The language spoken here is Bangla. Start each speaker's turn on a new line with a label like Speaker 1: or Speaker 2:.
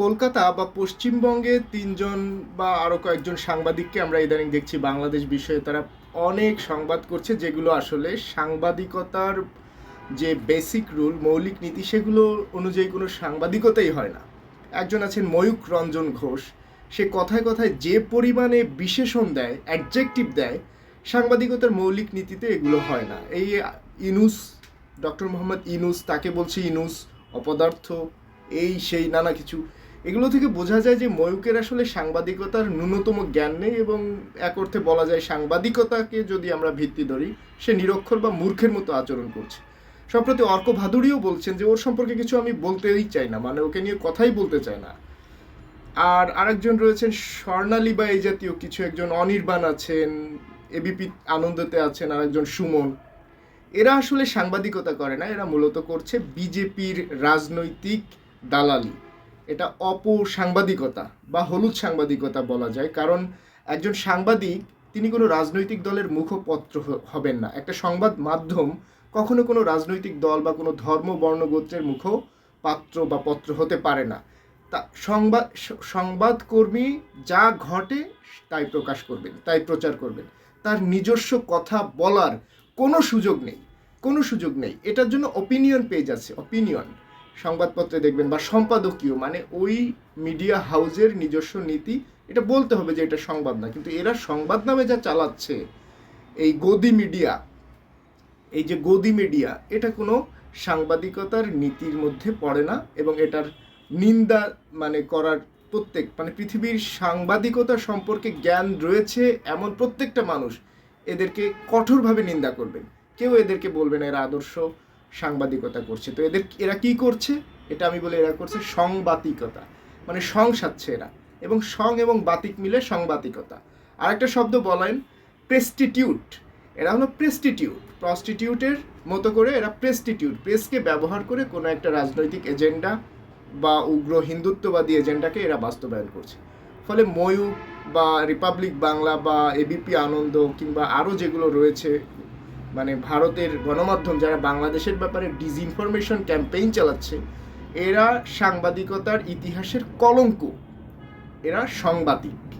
Speaker 1: কলকাতা বা পশ্চিমবঙ্গে তিনজন বা আরও কয়েকজন সাংবাদিককে আমরা ইদানিং দেখছি বাংলাদেশ বিষয়ে, তারা অনেক সংবাদ করছে যেগুলো আসলে সাংবাদিকতার যে বেসিক রুল মৌলিক নীতি, সেগুলো অনুযায়ী কোনো সাংবাদিকতাই হয় না। একজন আছেন ময়ূক রঞ্জন ঘোষ, সে কথায় কথায় যে পরিমাণে বিশেষণ দেয় অ্যাডজেক্টিভ দেয়, সাংবাদিকতার মৌলিক নীতিতে এগুলো হয় না। এই ইনুস, ডক্টর মোহাম্মদ ইনুস, তাকে বলছে ইনুস, অপদার্থ, এই, সেই, নানা কিছু। এগুলো থেকে বোঝা যায় যে ময়ূকের আসলে সাংবাদিকতার ন্যূনতম জ্ঞান নেই এবং এক অর্থে বলা যায় সাংবাদিকতাকে যদি আমরা ভিত্তি ধরি, সে নিরক্ষর বা মূর্খের মতো আচরণ করছে। সম্প্রতি অর্ক ভাদুড়িও বলছেন যে ওর সম্পর্কে কিছু আমি বলতেই চাই না মানে ওকে নিয়ে কথাই বলতে চাই না। আর আরেকজন রয়েছেন, স্বর্ণালী বা এই জাতীয় কিছু একজন অনির্বাণ আছেন এবিপি আনন্দতে আছেন, আরেকজন সুমন। এরা আসলে সাংবাদিকতা করে না, এরা মূলত করছে বিজেপির রাজনৈতিক দালালি। এটা অপ সাংবাদিকতা বা হলুদ সাংবাদিকতা বলা যায়। কারণ একজন সাংবাদিক, তিনি কোনো রাজনৈতিক দলের মুখপত্র হবেন না। একটা সংবাদ মাধ্যম কখনো কোনো রাজনৈতিক দল বা কোনো ধর্ম বর্ণগোত্রের মুখপাত্র বা পত্র হতে পারে না। তা সংবাদ সংবাদকর্মী যা ঘটে তাই প্রকাশ করবেন, তাই প্রচার করবেন। তার নিজস্ব কথা বলার কোনো সুযোগ নেই, কোনো সুযোগ নেই। এটার জন্য অপিনিয়ন পেজ আছে অপিনিয়ন সংবাদপত্রে দেখবেন বা সম্পাদকীয় মানে ওই মিডিয়া হাউজের নিজস্ব নীতি, এটা বলতে হবে যে এটা সংবাদ না। কিন্তু এরা সংবাদ নামে যা চালাচ্ছে, এই গদি মিডিয়া এই যে গদি মিডিয়া এটা কোনো সাংবাদিকতার নীতির মধ্যে পড়ে না এবং এটার নিন্দা মানে করার প্রত্যেক মানে পৃথিবীর সাংবাদিকতা সম্পর্কে জ্ঞান রয়েছে এমন প্রত্যেকটা মানুষ, এদেরকে কঠোরভাবে নিন্দা করবেন। কেউ এদেরকে বলবে না, এরা আদর্শ সাংবাদিকতা করছে। তো এদের এরা কি করছে? এটা আমি বলে এরা করছে সংবাদিকতা মানে সং সাচ্ছে এরা। এবং সং এবং বাতিক মিলে সংবাদিকতা আরেকটা শব্দ বলেন প্রেস্টিটিউট। এরা হলো প্রেস্টিটিউট। প্রস্টিটিউটের মতো করে এরা প্রেস্টিটিউট। প্রেসকে ব্যবহার করে কোনো একটা রাজনৈতিক এজেন্ডা বা উগ্র হিন্দুত্ববাদী এজেন্ডাকে এরা বাস্তবায়ন করছে। ফলে ময়ূর বা রিপাবলিক বাংলা বা এবিপি আনন্দ কিংবা আরও যেগুলো রয়েছে মানে ভারতের গণমাধ্যম যারা বাংলাদেশের ব্যাপারে ডিসইনফরমেশন ক্যাম্পেইন চালাচ্ছে, এরা সাংবাদিকতার ইতিহাসের কলঙ্ক। এরা সাংবাদিক।